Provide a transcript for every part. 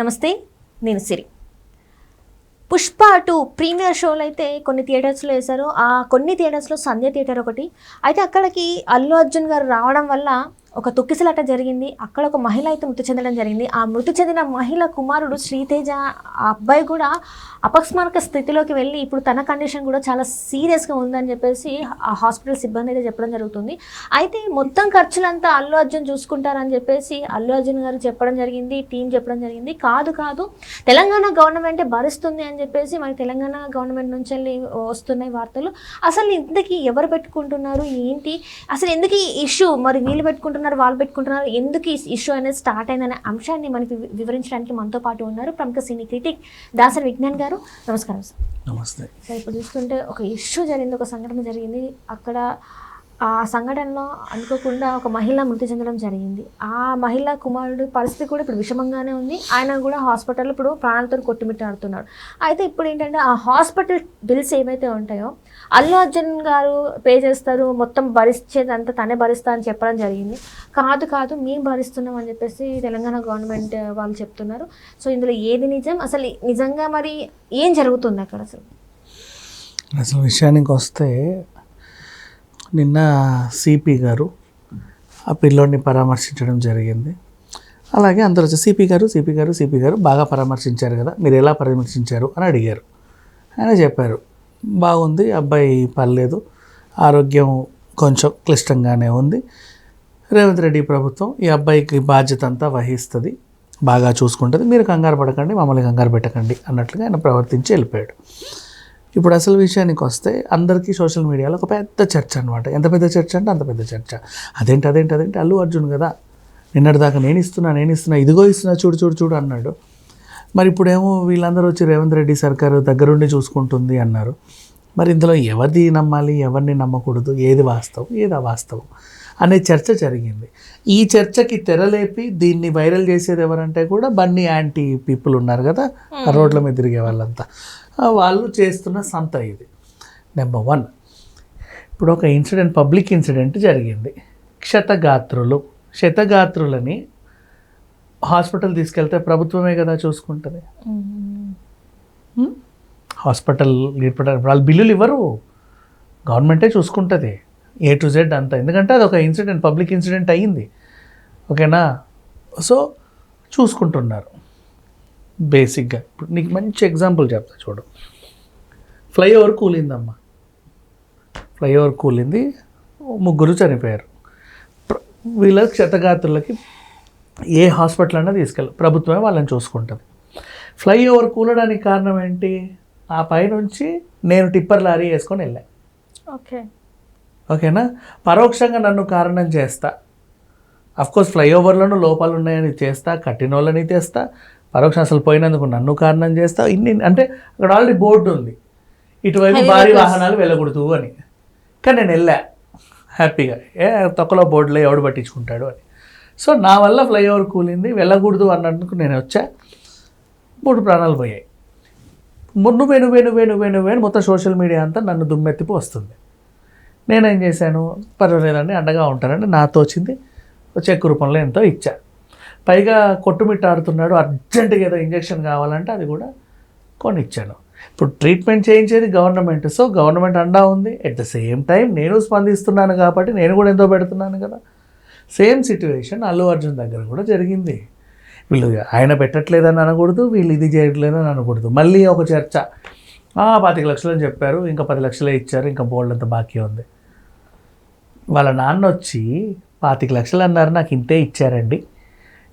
నమస్తే నేను సిరి. Pushpa two premier షోలు అయితే కొన్ని థియేటర్స్లో వేశారు. ఆ కొన్ని థియేటర్స్లో సంధ్య థియేటర్ ఒకటి. అయితే అక్కడికి అల్లు అర్జున్ గారు రావడం వల్ల ఒక తొక్కిసలాట జరిగింది. అక్కడ ఒక మహిళ అయితే మృతి చెందడం జరిగింది. ఆ మృతి చెందిన మహిళ కుమారుడు శ్రీతేజ. ఆ అబ్బాయి కూడా అపస్మారక స్థితిలోకి వెళ్ళి ఇప్పుడు తన కండిషన్ కూడా చాలా సీరియస్గా ఉందని చెప్పేసి ఆ హాస్పిటల్ సిబ్బంది అయితే చెప్పడం జరుగుతుంది. అయితే మొత్తం ఖర్చులంతా అల్లు అర్జున్ చూసుకుంటారని చెప్పేసి అల్లు అర్జున్ గారు చెప్పడం జరిగింది టీం చెప్పడం జరిగింది. కాదు కాదు తెలంగాణ గవర్నమెంటే భరిస్తుంది అని చెప్పేసి మరి తెలంగాణ గవర్నమెంట్ నుంచి వెళ్ళి వస్తున్నాయి వార్తలు. అసలు ఇంతకీ ఎవరు పెట్టుకుంటున్నారు? ఏంటి? అసలు ఎందుకు ఈ ఇష్యూ మరి వీళ్ళు పెట్టుకుంటున్నారు? వాళ్ళు పెట్టుకుంటున్నారు ఎందుకు ఈ ఇష్యూ అనేది స్టార్ట్ అయిందనే అంశాన్ని మనకి వివరించడానికి మనతో పాటు ఉన్నారు ప్రముఖ సినీ క్రిటిక్ దాసరి విజ్ఞాన్ గారు. నమస్కారం సార్. నమస్తే. సార్ ఇప్పుడు చూస్తుంటే ఒక ఇష్యూ జరిగింది ఒక సంఘటన జరిగింది. అక్కడ ఆ సంఘటనలో అనుకోకుండా ఒక మహిళ మృతి చెందడం జరిగింది. ఆ మహిళ కుమారుడు పరిస్థితి కూడా ఇప్పుడు విషమంగానే ఉంది. ఆయన కూడా హాస్పిటల్ ఇప్పుడు ప్రాణాలతో కొట్టుమిట్టాడుతున్నాడు. అయితే ఇప్పుడు ఏంటంటే ఆ హాస్పిటల్ బిల్స్ ఏవైతే ఉంటాయో అల్లు అర్జున్ గారు పే చేస్తారు. మొత్తం భరించేదంతా తనే భరిస్తా అని చెప్పడం జరిగింది. కాదు కాదు మేము భరిస్తున్నాం అని చెప్పేసి తెలంగాణ గవర్నమెంట్ వాళ్ళు చెప్తున్నారు. సో ఇందులో ఏది నిజం? అసలు నిజంగా మరి ఏం జరుగుతుంది అక్కడ అసలు? అసలు విషయానికి వస్తే నిన్న సిపి గారు ఆ పిల్లోడిని పరామర్శించడం జరిగింది. అలాగే అందరూ వచ్చి సిపి గారు సిపి గారు సిపి గారు బాగా పరామర్శించారు కదా మీరు ఎలా పరామర్శించారు? అని అడిగారు. ఆయన చెప్పారు బాగుంది అబ్బాయి పర్లేదు ఆరోగ్యం కొంచెం క్లిష్టంగానే ఉంది. రేవంత్ రెడ్డి ప్రభుత్వం ఈ అబ్బాయికి బాధ్యత అంతా వహిస్తుంది బాగా చూసుకుంటుంది. మీరు కంగారు పడకండి మమ్మల్ని కంగారు పెట్టకండి అన్నట్లుగా ఆయన ప్రవర్తించి వెళ్ళిపోయాడు. ఇప్పుడు అసలు విషయానికి వస్తే అందరికీ సోషల్ మీడియాలో ఒక పెద్ద చర్చ అనమాట ఎంత పెద్ద చర్చ అంటే అంత పెద్ద చర్చ. అదేంటి అదేంటి అదేంటి? అల్లు అర్జున్ కదా. నిన్నటిదాకా నేను ఇస్తున్నా నేను ఇస్తున్నా ఇదిగో ఇస్తున్నా చూడు చూడు చూడు అన్నాడు. మరి ఇప్పుడేమో వీళ్ళందరూ వచ్చి రేవంత్ రెడ్డి సర్కారు దగ్గరుండి చూసుకుంటుంది అన్నారు. మరి ఇందులో ఎవరిది నమ్మాలి ఎవరిని నమ్మకూడదు ఏది వాస్తవం ఏది అవాస్తవం అనే చర్చ జరిగింది. ఈ చర్చకి తెరలేపి దీన్ని వైరల్ చేసేది ఎవరంటే కూడా బన్నీ యాంటీ పీపుల్ ఉన్నారు కదా. రోడ్ల మీద తిరిగే వాళ్ళంతా. వాళ్ళు చేస్తున్న సంత ఇది. నెంబర్ వన్ ఇప్పుడు ఒక ఇన్సిడెంట్ పబ్లిక్ ఇన్సిడెంట్ జరిగింది. క్షతగాత్రులు క్షతగాత్రులని హాస్పిటల్ తీసుకెళ్తే ప్రభుత్వమే కదా చూసుకుంటుంది? హాస్పిటల్ వాళ్ళు బిల్లులు ఇవ్వరు. గవర్నమెంటే చూసుకుంటుంది. ఏ టు జెడ్ అంతా. ఎందుకంటే అది ఒక ఇన్సిడెంట్ పబ్లిక్ ఇన్సిడెంట్ అయ్యింది. ఓకేనా? సో చూసుకుంటున్నారు. బేసిక్గా. ఇప్పుడు నీకు మంచి ఎగ్జాంపుల్ చెప్తా చూడు. ఫ్లైఓవర్ కూలిందమ్మా. ఫ్లైఓవర్ కూలింది. ముగ్గురు చనిపోయారు. వీళ్ళ క్షతగాత్రులకి ఏ హాస్పిటల్ అయినా తీసుకెళ్ళి ప్రభుత్వమే వాళ్ళని చూసుకుంటుంది. ఫ్లైఓవర్ కూలడానికి కారణం ఏంటి? ఆ పైనుంచి నేను టిప్పర్ లారీ వేసుకొని వెళ్ళా. ఓకే. ఓకేనా? పరోక్షంగా నన్ను కారణం చేస్తా. కోర్స్ ఫ్లైఓవర్లను లోపాలు ఉన్నాయని చేస్తా కట్టినోళ్ళని తెస్తా పరోక్షం అసలు పోయినందుకు నన్ను కారణం చేస్తా ఇన్ని అంటే అక్కడ ఆల్రెడీ బోర్డు ఉంది. ఇటువైపు భారీ వాహనాలు వెళ్ళకూడదు అని. కానీ నేను వెళ్ళా. హ్యాపీగా ఏ తొక్కలో బోర్డులో ఎవడు పట్టించుకుంటాడు అని. సో నా వల్ల ఫ్లైఓవర్ కూలింది వెళ్ళకూడదు అన్నందుకు నేను వచ్చా. మూడు ప్రాణాలు పోయాయి. నువ్వే నువ్వే నువ్వే నువ్వే నువ్వే అని మొత్తం సోషల్ మీడియా అంతా నన్ను దుమ్మెత్తిపో వస్తుంది. నేనేం చేశాను? పర్వాలేదండి అండగా ఉంటానండి. నాతో వచ్చింది. చెక్ రూపంలో ఎంతో ఇచ్చా. పైగా కొట్టుమిట్టాడుతున్నాడు అర్జెంటుగా ఏదో ఇంజక్షన్ కావాలంటే అది కూడా కొనిచ్చాను ఇప్పుడు ట్రీట్మెంట్ చేయించేది గవర్నమెంట్ సో గవర్నమెంట్ అండా ఉంది. ఎట్ ద సేమ్ టైం నేను స్పందిస్తున్నాను కాబట్టి నేను కూడా ఎంతో పెడుతున్నాను కదా? సేమ్ సిచ్యువేషన్ అల్లు అర్జున్ దగ్గర కూడా జరిగింది. వీళ్ళు ఆయన పెట్టట్లేదని అనకూడదు వీళ్ళు ఇది చేయట్లేదని అనకూడదు. మళ్ళీ ఒక చర్చ. పాతిక లక్షలు అని చెప్పారు ఇంకా పది లక్షలే ఇచ్చారు ఇంకా బోల్డ్ అంత బాకీ ఉంది. వాళ్ళ నాన్న వచ్చి పాతిక లక్షలు అన్నారు నాకు ఇంతే ఇచ్చారండి.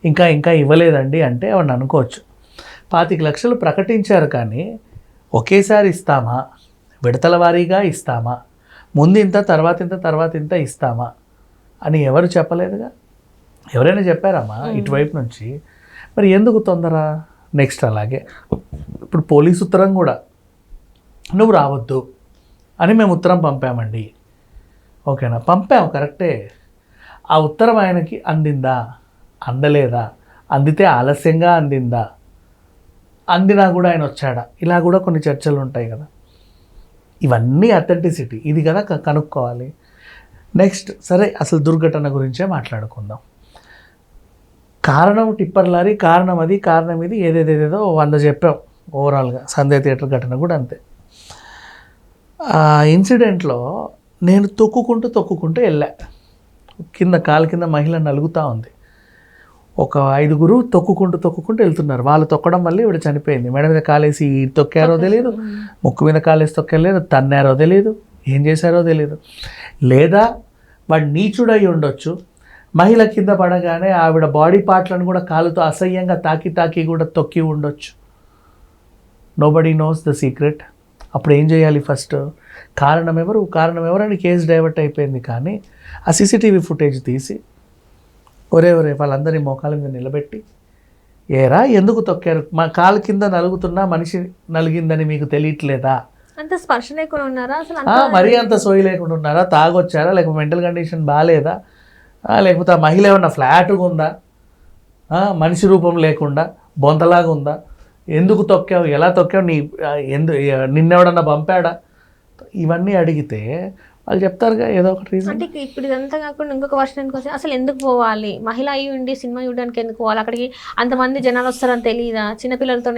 ఇంకా ఇంకా ఇవ్వలేదండి అంటే అవన్నీ అనుకోవచ్చు. పాతిక లక్షలు ప్రకటించారు కానీ ఒకేసారి ఇస్తామా? విడతల వారీగా ఇస్తామా? ముందు ఇంత తర్వాత ఇంత తర్వాత ఇంత ఇస్తామా? అని ఎవరు చెప్పలేదుగా? ఎవరైనా చెప్పారమ్మా ఇటువైపు నుంచి. మరి ఎందుకు తొందర? నెక్స్ట్ అలాగే. ఇప్పుడు పోలీస్ ఉత్తరం కూడా నువ్వు రావద్దు అని మేము ఉత్తరం పంపామండి. ఓకేనా? పంపాము కరెక్టే. ఆ ఉత్తరం ఆయనకి అందిందా? అందలేదా? అందితే ఆలస్యంగా అందిందా? అందినా కూడా ఆయన వచ్చాడా? ఇలా కూడా కొన్ని చర్చలు ఉంటాయి కదా. ఇవన్నీ అథెంటిసిటీ ఇది కదా క- కనుక్కోవాలి. నెక్స్ట్ సరే అసలు దుర్ఘటన గురించే మాట్లాడుకుందాం. కారణం టిప్పర్ లారీ కారణం అది కారణం ఇది ఏదేదేదేదో వంద చెప్పాం. ఓవరాల్గా సందే థియేటర్ ఘటన కూడా అంతే. ఆ ఇన్సిడెంట్లో నేను తొక్కుకుంటూ తొక్కుకుంటూ వెళ్ళా. కింద కాలు కింద మహిళ నలుగుతూ ఉంది. ఒక ఐదుగురు తొక్కుకుంటూ తొక్కుకుంటూ వెళ్తున్నారు. వాళ్ళు తొక్కడం వల్ల ఇవిడ చనిపోయింది. మెడ మీద కాలేసి తొక్కారో తెలియదు ముక్కు మీద కాలేసి తొక్కలేదు తన్నారో తెలియదు ఏం చేశారో తెలియదు లేదా వాడు నీచుడై ఉండొచ్చు. మహిళ కింద పడగానే ఆవిడ బాడీ పార్ట్లను కూడా కాలుతో అసహ్యంగా తాకి తాకి కూడా తొక్కి ఉండొచ్చు. నోబడీ నోస్ ద సీక్రెట్ అప్పుడు ఏం చేయాలి ఫస్ట్? కారణం ఎవరు? కారణం ఎవరని కేసు డైవర్ట్ అయిపోయింది కానీ ఆ సీసీటీవీ ఫుటేజ్ తీసి ఒరే ఒరే వాళ్ళందరి మోకాల మీద నిలబెట్టి ఏరా ఎందుకు తొక్కారు? మా కాలు కింద నలుగుతున్నా మనిషి నలిగిందని మీకు తెలియట్లేదా? అంత స్పర్శ లేకుండా ఉన్నారా? అసలు మరీ అంత సోయి లేకుండా ఉన్నారా? తాగొచ్చారా? లేకపోతే మెంటల్ కండిషన్ బాగాలేదా లేకపోతే ఆ మహిళ ఏమన్నా ఫ్లాట్గా ఉందా? మనిషి రూపం లేకుండా బొంతలాగా ఉందా? ఎందుకు తొక్కావు? ఎలా తొక్కావు? నీ ఎందు నిన్నెవడన్నా పంపాడా? ఇవన్నీ అడిగితే వాళ్ళు చెప్తారుగా ఏదో ఒకటి రీజన్ అంటే ఇప్పుడు ఇదంతా కాకుండా ఇంకొక వర్షానికి వస్తే అసలు ఎందుకు పోవాలి? మహిళ అయ్యి ఉండి సినిమా చూడడానికి ఎందుకు పోవాలి? అక్కడికి అంతమంది జనాలు వస్తారని తెలియదా చిన్నపిల్లలతో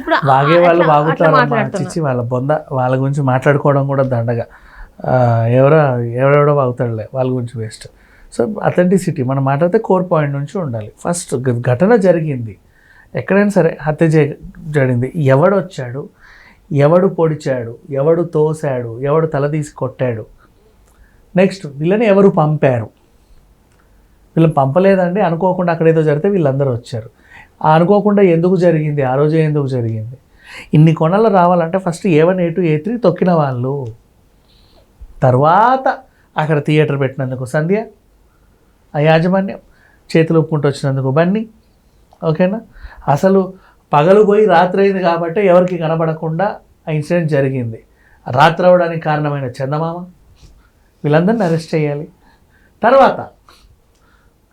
ఇప్పుడు వాగే వాళ్ళు వాగుతారు మాట్లాడుతున్నా. చిచ్చి వాళ్ళ బొంద. వాళ్ళ గురించి మాట్లాడుకోవడం కూడా దండగా. ఎవరో ఎవరెవడో వాగుతాడులే వాళ్ళ గురించి వేస్ట్ సో అథెంటిసిటీ మనం మాట్లాడితే కోర్ పాయింట్ నుంచి ఉండాలి. ఫస్ట్ ఘటన జరిగింది. ఎక్కడైనా సరే హత్య చే జరిగింది. ఎవడు వచ్చాడు ఎవడు పొడిచాడు? ఎవడు తోశాడు ఎవడు తల తీసి కొట్టాడు? నెక్స్ట్ వీళ్ళని ఎవరు పంపారు? వీళ్ళని పంపలేదండి. అనుకోకుండా అక్కడ ఏదో జరిగితే వీళ్ళందరూ వచ్చారు. అనుకోకుండా ఎందుకు జరిగింది? ఆ రోజే ఎందుకు జరిగింది? ఇన్ని కొనలు రావాలంటే first A one A two A three తొక్కిన వాళ్ళు. తర్వాత అక్కడ థియేటర్ పెట్టినందుకు సంధ్య ఆ యాజమాన్యం చేతులు ఒప్పుకుంటూ వచ్చినందుకు బన్నీ. ఓకేనా అసలు పగలు పోయి రాత్రి అయింది కాబట్టి ఎవరికి కనబడకుండా ఆ ఇన్సిడెంట్ జరిగింది. రాత్రి అవడానికి కారణమైన చందమామ వీళ్ళందరిని అరెస్ట్ చేయాలి. తర్వాత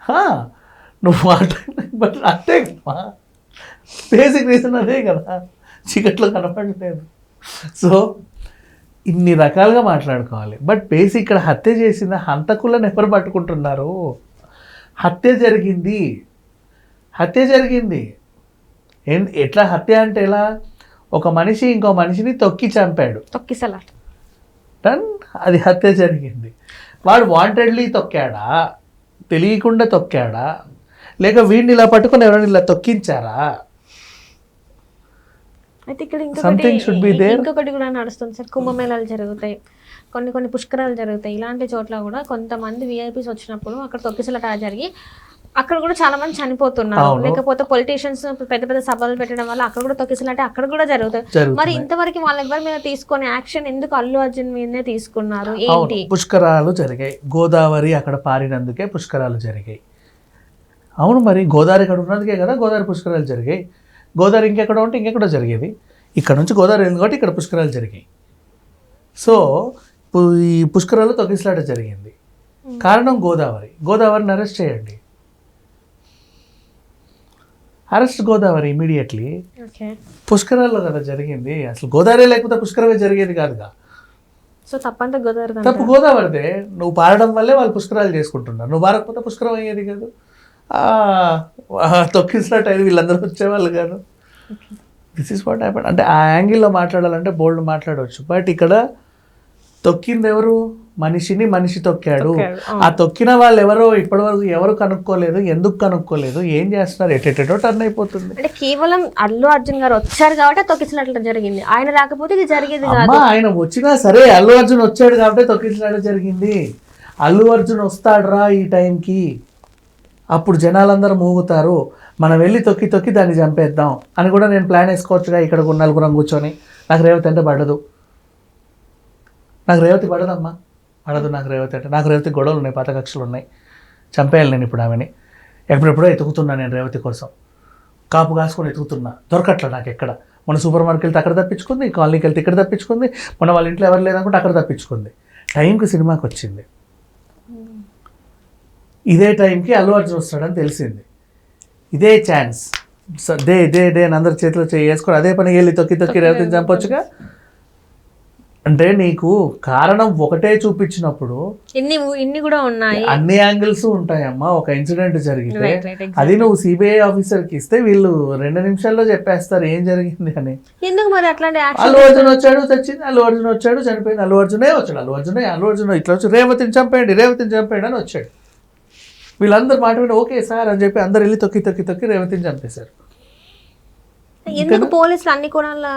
హా, నువ్వు మాట బట్ అంతే కదా బేసిక్ రీజన్ అదే కదా. చీకట్లో కనపడలేదు. సో ఇన్ని రకాలుగా మాట్లాడుకోవాలి. బట్ బేసిక్ ఇక్కడ హత్య చేసిన హంతకులను ఎవరు పట్టుకుంటున్నారు? హత్య జరిగింది. హత్య జరిగింది. ఎట్లా హత్య అంటే ఎలా? ఒక మనిషి ఇంకో మనిషిని తొక్కి చంపాడు. తొక్కిసలాట. డన్ అది హత్య జరిగింది. వాడు వాంటెడ్లీ తొక్కాడా? తెలియకుండా తొక్కాడా? లేక వీడిని ఇలా పట్టుకొని ఎవరైనా ఇలా తొక్కించారా? అయితే ఇక్కడ ఇంకొకటి. ఇంకొకటి కూడా నడుస్తుంది సార్. కుంభమేళాలు జరుగుతాయి. కొన్ని కొన్ని పుష్కరాలు జరుగుతాయి. ఇలాంటి చోట్ల కూడా కొంతమంది విఐపీస్ వచ్చినప్పుడు అక్కడ తొక్కిసలాట జరిగి అక్కడ కూడా చాలా మంది చనిపోతున్నారు. లేకపోతే పొలిటీషియన్స్ పెద్ద పెద్ద సభలు పెట్టడం వల్ల అక్కడ కూడా తొక్కిసలాట అక్కడ కూడా జరుగుతాయి. మరి ఇంతవరకు వాళ్ళ ఎవరి మీద తీసుకొని యాక్షన్ ఎందుకు అల్లు అర్జున్ మీదనే తీసుకున్నారు? ఏంటి? పుష్కరాలు జరిగాయి. గోదావరి అక్కడ పారినందుకే పుష్కరాలు జరిగాయి. అవును మరి గోదావరి ఇక్కడ ఉన్నందుకే కదా గోదావరి పుష్కరాలు జరిగాయి. గోదావరి ఇంకెక్కడ ఉంటే ఇంకెక్కడో జరిగేది? ఇక్కడ నుంచి గోదావరి ఉంది కాబట్టి ఇక్కడ పుష్కరాలు జరిగాయి. సో ఈ పుష్కరాలు తొక్కిసలాట జరిగింది. కారణం గోదావరి. గోదావరిని అరెస్ట్ చేయండి. Arrest Godavari immediately. పుష్కరాల్లో కదా జరిగింది. అసలు గోదావరి లేకపోతే పుష్కరమే జరిగేది కాదుగా. సో తప్పంతా గోదావరి తప్పు గోదావరిదే. నువ్వు పారడం వల్లే వాళ్ళు పుష్కరాలు చేసుకుంటున్నారు. నువ్వు పారకపోతే పుష్కరం అయ్యేది కాదు. తొక్కిసినట్టు అయింది. వీళ్ళందరూ వచ్చేవాళ్ళు కాదు. దిస్ ఇస్ వాట్ హ్యాపెన్ అంటే ఆ యాంగిల్లో మాట్లాడాలంటే బోల్డ్ మాట్లాడవచ్చు. బట్ ఇక్కడ తొక్కింది ఎవరు? మనిషిని మనిషి తొక్కాడు. ఆ. తొక్కిన వాళ్ళు ఎవరో ఇప్పటివరకు ఎవరు కనుక్కోలేదు ఎందుకు కనుక్కోలేదు ఏం చేస్తున్నారు ఎటెటో టర్న్ అయిపోతుంది. అంటే కేవలం అల్లు అర్జున్ గారు వచ్చారు కాబట్టి తొక్కిసలాట జరిగింది. ఆయన రాకపోతే ఇది జరిగేది కాదు. ఆయన వచ్చినా సరే అల్లు అర్జున్ వచ్చాడు కాబట్టి తొక్కించడం జరిగింది. అల్లు అర్జున్ వస్తాడురా ఈ టైంకి అప్పుడు జనాలందరూ మూగుతారు. మనం వెళ్ళి తొక్కి తొక్కి దాన్ని చంపేద్దాం అని కూడా నేను ప్లాన్ వేసుకోవచ్చుగా ఇక్కడ నలుగురం కూర్చొని. నాకు రేవతి అంటే పడదు. నాకు రేవతి పడదమ్మా. పడదు నాకు రేవతి అంటే. నాకు రేవతి గొడవలు ఉన్నాయి పాత కక్షలు ఉన్నాయి. చంపేయాలి నేను ఇప్పుడు ఆమెని. ఎప్పుడెప్పుడో ఎతుకుతున్నా నేను రేవతి కోసం. కాపు కాసుకొని ఎతుకుతున్నా. దొరకట్లే నాకు ఎక్కడ. మన సూపర్ మార్కెట్ వెళ్తే అక్కడ తప్పించుకుంది కాలనీకి వెళ్తే ఇక్కడ తప్పించుకుంది మన వాళ్ళ ఇంట్లో ఎవరు లేదనుకుంటే అక్కడ తప్పించుకుంది. టైంకి సినిమాకి వచ్చింది. ఇదే టైంకి అల్లు అర్జున్ వస్తాడని తెలిసింది. ఇదే ఛాన్స్. డే డే డే అని అందరి చేతిలో చేయి వేసుకొని అదే పని వెళ్ళి తొక్కి తొక్కి రేవతిని చంపొచ్చుగా? అంటే నీకు కారణం ఒకటే చూపించినప్పుడు ఇన్ని ఇన్ని కూడా ఉన్నాయి. అన్ని యాంగిల్స్ ఉంటాయమ్మా. ఒక ఇన్సిడెంట్ జరిగితే అది నువ్వు సిబిఐ ఆఫీసర్కి ఇస్తే వీళ్ళు రెండు నిమిషాల్లో చెప్పేస్తారు ఏం జరిగింది అని. ఎందుకు మరి అట్లాంటి అల్లు అర్జున్ వచ్చాడు చచ్చింది. అల్లు అర్జున్ వచ్చాడు చనిపోయింది. అల్లు అర్జునే వచ్చాడు. అల్లు అర్జునే అల్లు అర్జున్ ఇట్లా వచ్చి రేవతిని చంపేయండి రేవతిని చంపేయండి అని వచ్చాడు. వీళ్ళందరూ మాట విని ఓకే సార్ అని చెప్పి అందరు వెళ్ళి తొక్కి తొక్కి తొక్కి రేవతిని చంపేశారు. ఎందుకు పోలీసులు అన్ని కోణాల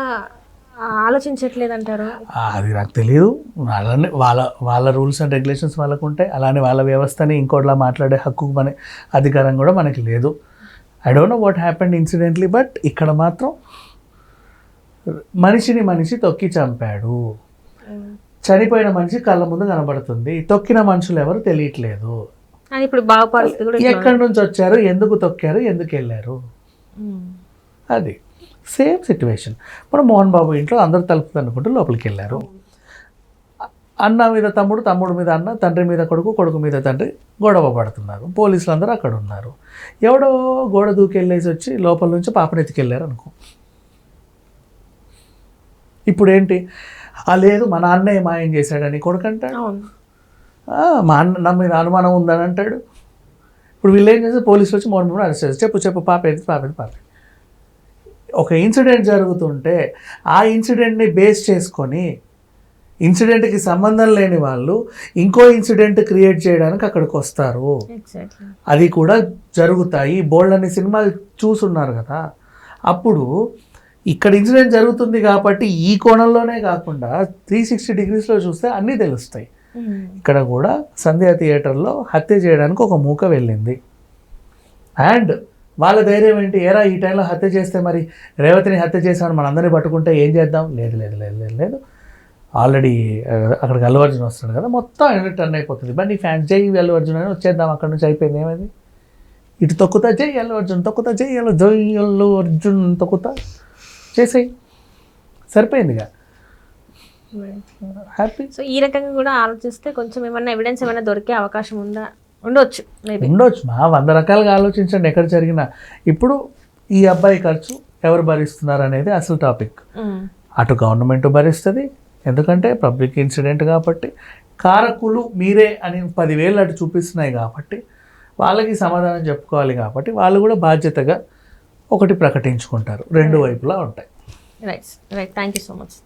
ఆలోచించట్లేదు అంటారు అది నాకు తెలియదు అలానే వాళ్ళ వాళ్ళ రూల్స్ అండ్ రెగ్యులేషన్స్ వాళ్ళకు ఉంటాయి అలానే వాళ్ళ వ్యవస్థని ఇంకోటిలా మాట్లాడే హక్కు మన అధికారం కూడా మనకి లేదు. I don't know what happened incidentally but ఇక్కడ మాత్రం మనిషిని మనిషి తొక్కి చంపాడు. చనిపోయిన మనిషి కళ్ళ ముందు కనబడుతుంది. తొక్కిన మనుషులు ఎవరు తెలియట్లేదు. ఇప్పుడు ఎక్కడి నుంచి వచ్చారు? ఎందుకు తొక్కారు? ఎందుకు వెళ్ళారు. అది. సేమ్ సిచ్యువేషన్ మనం మోహన్ బాబు ఇంట్లో అందరు తలుపులు అనుకుంటూ లోపలికి వెళ్ళారు అన్న మీద తమ్ముడు తమ్ముడు మీద అన్న తండ్రి మీద కొడుకు కొడుకు మీద తండ్రి గొడవ పడుతున్నారు. పోలీసులు అందరూ అక్కడ ఉన్నారు. ఎవడో గోడ దూకెళ్ళేసి వచ్చి లోపల నుంచి పాపని ఎత్తుకెళ్ళారు అనుకో. ఇప్పుడు ఏంటి ఆ లేదు మా నాన్నే మాయం చేశాడని కొడుకు అంటాడు అవును. "ఆ, మా అన్న నా మీద అనుమానం ఉందని అంటాడు. ఇప్పుడు వీళ్ళు ఏం చేస్తే పోలీసులు వచ్చి మోహన్ బాబుని అరెస్ట్ చేస్తారు చెప్పు చెప్పు పాప ఏది పాప ఏది పాప ఏది?" ఒక ఇన్సిడెంట్ జరుగుతుంటే ఆ ఇన్సిడెంట్ని బేస్ చేసుకొని ఇన్సిడెంట్కి సంబంధం లేని వాళ్ళు ఇంకో ఇన్సిడెంట్ క్రియేట్ చేయడానికి అక్కడికి వస్తారు. అది కూడా జరుగుతాయి. బోల్డ్ అనే సినిమాలు చూసున్నారు కదా. అప్పుడు ఇక్కడ ఇన్సిడెంట్ జరుగుతుంది కాబట్టి ఈ కోణంలోనే కాకుండా త్రీ సిక్స్టీ డిగ్రీస్లో చూస్తే అన్నీ తెలుస్తాయి. ఇక్కడ కూడా సంధ్యా థియేటర్లో హత్య చేయడానికి ఒక మూక వెళ్ళింది. అండ్ వాళ్ళ ధైర్యం ఏంటి? ఏరా ఈ టైంలో హత్య చేస్తే మరి రేవతిని హత్య చేసామని మనందరినీ పట్టుకుంటే ఏం చేద్దాం? లేదు లేదు లేదు లేదు లేదు. ఆల్రెడీ అక్కడికి అల్లు అర్జున్ వస్తాడు కదా మొత్తం టర్న్ అయిపోతుంది. బట్ నీ ఫ్యాన్స్ జై అల్లు అర్జున్ అని వచ్చేద్దాం అక్కడ నుంచి అయిపోయింది ఏమైంది? ఇటు తొక్కుతా జై అల్లు అర్జున్ తొక్కుతా జై అల్లు జై అల్లు అర్జున్ తొక్కుతా చేసేయి. సరిపోయిందిగా? హ్యాపీ? సో ఈ రకంగా కూడా ఆలోచిస్తే కొంచెం ఏమన్నా ఎవిడెన్స్ ఏమైనా దొరికే అవకాశం ఉందా? ఉండొచ్చు ఉండొచ్చు. మా వంద రకాలుగా ఆలోచించండి ఎక్కడ జరిగినా. ఇప్పుడు ఈ అబ్బాయి ఖర్చు ఎవరు భరిస్తున్నారు అనేది అసలు టాపిక్. అటు గవర్నమెంట్ భరిస్తుంది ఎందుకంటే పబ్లిక్ ఇన్సిడెంట్ కాబట్టి. కారకులు మీరే అని పదివేలు అటు చూపిస్తున్నాయి కాబట్టి వాళ్ళకి సమాధానం చెప్పుకోవాలి కాబట్టి వాళ్ళు కూడా బాధ్యతగా ఒకటి ప్రకటించుకుంటారు. రెండు వైపులా ఉంటాయి. Right right thank you so much